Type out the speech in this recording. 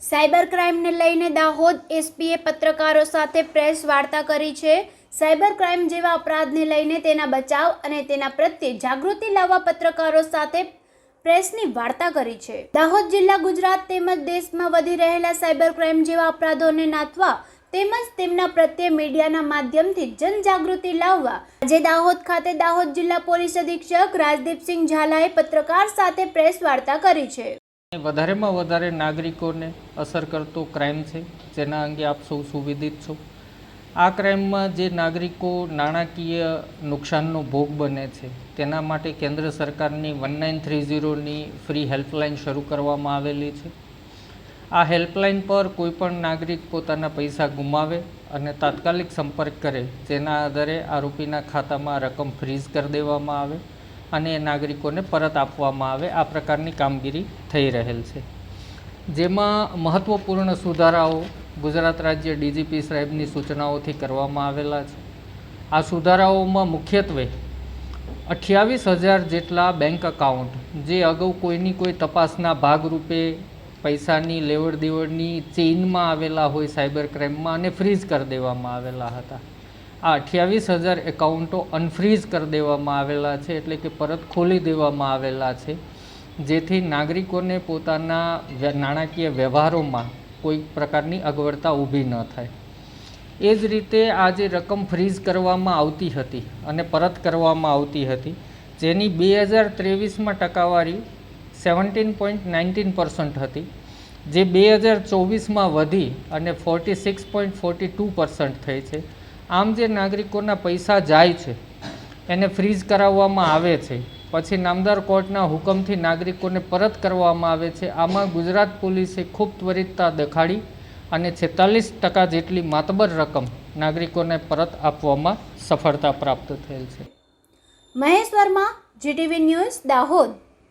Cyber ક્રાઇમને લઈને દાહોદ એસપીએ પત્રકારો સાથે પ્રેસ વાર્તા કરી છે. સાયબર ક્રાઇમ જેવા અપરાધને લઈને તેના બચાવ અને તેના પ્રત્યે જાગૃતિ લાવવા પત્રકારો સાથે પ્રેસની વાર્તા કરી છે. દાહોદ જિલ્લા ગુજરાત તેમજ દેશમાં વધી રહેલા સાયબર ક્રાઇમ જેવા અપરાધોને નાથવા તેમજ તેમના પ્રત્યે મીડિયાના માધ્યમથી જનજાગૃતિ લાવવા આજે દાહોદ ખાતે દાહોદ જિલ્લા પોલીસ અધિક્ષક રાજદીપસિંહ ઝાલાએ પત્રકાર સાથે પ્રેસ વાર્તા કરી છે. વધારેમાં વધારે નાગરિકોને અસર કરતો ક્રાઇમ છે, જેના અંગે આપ સૌ સુવિદિત છો. આ ક્રાઇમમાં જે નાગરિકો નાણાકીય નુકસાનનો ભોગ બને છે, તેના માટે કેન્દ્ર સરકારની વન નાઇન થ્રી ઝીરોની ફ્રી હેલ્પલાઇન શરૂ કરવામાં આવેલી છે. આ હેલ્પલાઇન પર કોઈપણ નાગરિક પોતાના પૈસા ગુમાવે અને તાત્કાલિક સંપર્ક કરે, જેના આધારે આરોપીના ખાતામાં રકમ ફ્રીઝ કરી દેવામાં આવે. અને નાગરિકોને પરત આપવામાં આવે, આ પ્રકારની કામગીરી થઈ રહેલ છે. જેમાં મહત્ત્વપૂર્ણ સુધારાઓ ગુજરાત રાજ્ય ડીજીપી સાહેબની સૂચનાઓથી કરવામાં આવેલા છે. આ સુધારાઓમાં મુખ્યત્વે અઠ્યાવીસ હજાર જેટલા બેંક અકાઉન્ટ જે અગાઉ કોઈની કોઈ તપાસના ભાગરૂપે પૈસાની લેવડ દેવડની ચેઇનમાં આવેલા હોય સાયબર ક્રાઇમમાં અને ફ્રીઝ કરી દેવામાં આવેલા હતા. આ અઠ્યાવીસ હજાર એકાઉન્ટો અનફ્રીઝ કરી દેવામાં આવેલા છે, એટલે કે પરત ખોલી દેવામાં આવેલા છે, જેથી નાગરિકોને પોતાના નાણાકીય વ્યવહારોમાં કોઈ પ્રકારની અગવડતા ઊભી ન થાય. એ જ રીતે આ જે રકમ ફ્રીઝ કરવામાં આવતી હતી અને પરત કરવામાં આવતી હતી, જેની બે હજાર ત્રેવીસમાં ટકાવારી સેવન્ટીન પોઈન્ટ નાઇન્ટીન પર્સન્ટ હતી, જે બે હજાર ચોવીસમાં વધી અને forty six point forty two percent થઈ છે. આમ જે નાગરિકોના પૈસા જાય છે, એને ફ્રીઝ કરાવવામાં આવે છે, પછી નામદાર કોર્ટના હુકમથી નાગરિકોને પરત કરવામાં આવે છે, આમાં ગુજરાત પોલીસે ખૂબ ત્વરિતતા દેખાડી અને છેતાલીસ ટકા જેટલી માતબર રકમ નાગરિકોને પરત આપવામાં સફળતા પ્રાપ્ત થયેલ છે. Mahesh Verma GTV news Dahod.